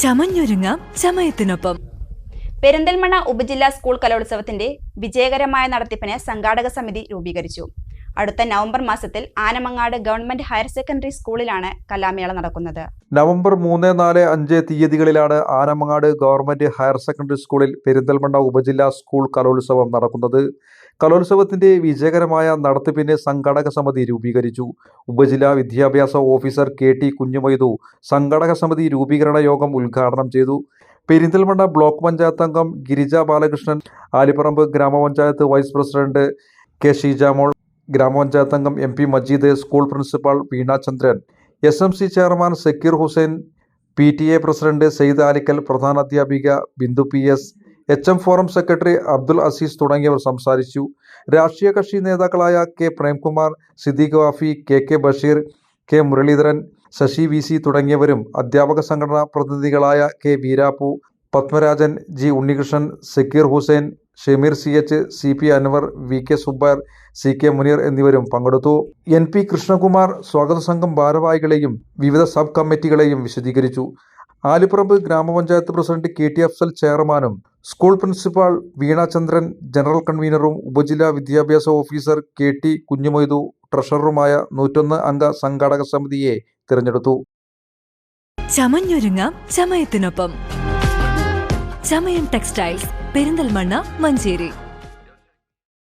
ചമഞ്ഞൊരുങ്ങാം ചമയത്തിനൊപ്പം പെരിന്തൽമണ്ണ ഉപജില്ലാ സ്കൂൾ കലോത്സവത്തിന്റെ വിജയകരമായ നടത്തിപ്പിന് സംഘാടക സമിതി രൂപീകരിച്ചു. അടുത്ത നവംബർ മാസത്തിൽ ആനമങ്ങാട് ഗവൺമെന്റ് ഹയർ സെക്കൻഡറി സ്കൂളിലാണ് കലാമേള നടക്കുന്നത്. നവംബർ മൂന്ന് നാല് അഞ്ച് തീയതികളിലാണ് ആനമങ്ങാട് ഗവൺമെന്റ് ഹയർ സെക്കൻഡറി സ്കൂളിൽ പെരിന്തൽമണ്ണ ഉപജില്ലാ സ്കൂൾ കലോത്സവം നടക്കുന്നത്. കലോത്സവത്തിന്റെ വിജയകരമായ നടത്തിപ്പിന് സംഘാടക സമിതി രൂപീകരിച്ചു. ഉപജില്ലാ വിദ്യാഭ്യാസ ഓഫീസർ കെ ടി കുഞ്ഞുമൈതു സംഘാടക സമിതി രൂപീകരണ യോഗം ഉദ്ഘാടനം ചെയ്തു. പെരിന്തൽമണ്ണ ബ്ലോക്ക് പഞ്ചായത്ത് അംഗം ഗിരിജ ബാലകൃഷ്ണൻ ആലിപ്പറമ്പ് ഗ്രാമപഞ്ചായത്ത് വൈസ് പ്രസിഡന്റ് കെ ഷീജാമോൾ ഗ്രാമപഞ്ചായത്ത് അംഗം M P Majeed school principal Veena Chandran S M C chairman Sakeer Hussain P T A president Sayed Alikkal പ്രധാനാധ്യാപിക Bindu P S H M forum secretary Abdul Azeez തുടങ്ങിയവർ സംസാരിച്ചു. രാഷ്ട്രീയ കക്ഷി നേതാക്കളായ K Premkumar Siddique Wafi K K Basheer K Muraleedharan Sasi V C തുടങ്ങിയവരും അധ്യാപക സംഘടനാ പ്രതിനിധികളായ K Veerappu Padmarajan G Unnikrishnan Sakeer Hussain Shameer C H C P Anwar V K Subbar C K Muneer എന്നിവരും പങ്കെടുത്തു. N P Krishnakumar സ്വാഗത സംഘം ഭാരവാഹികളെയും വിവിധ sub കമ്മിറ്റികളെയും വിശദീകരിച്ചു. ആലിപ്പറമ്പ് ഗ്രാമപഞ്ചായത്ത് പ്രസിഡന്റ് കെ ടി അഫ്സൽ ചെയർമാനും സ്കൂൾ പ്രിൻസിപ്പാൾ വീണാചന്ദ്രൻ ജനറൽ കൺവീനറും ഉപജില്ലാ വിദ്യാഭ്യാസ ഓഫീസർ കെ ടി കുഞ്ഞുമൊയ്തു ട്രഷററുമായ നൂറ്റൊന്ന് അംഗ സംഘാടക സമിതിയെ തിരഞ്ഞെടുത്തു. ചമഞ്ഞൊരുങ്ങാം ചമയത്തിനൊപ്പം. ചമയം ടെക്സ്റ്റൈൽസ് പെരിന്തൽമണ്ണ മഞ്ചേരി.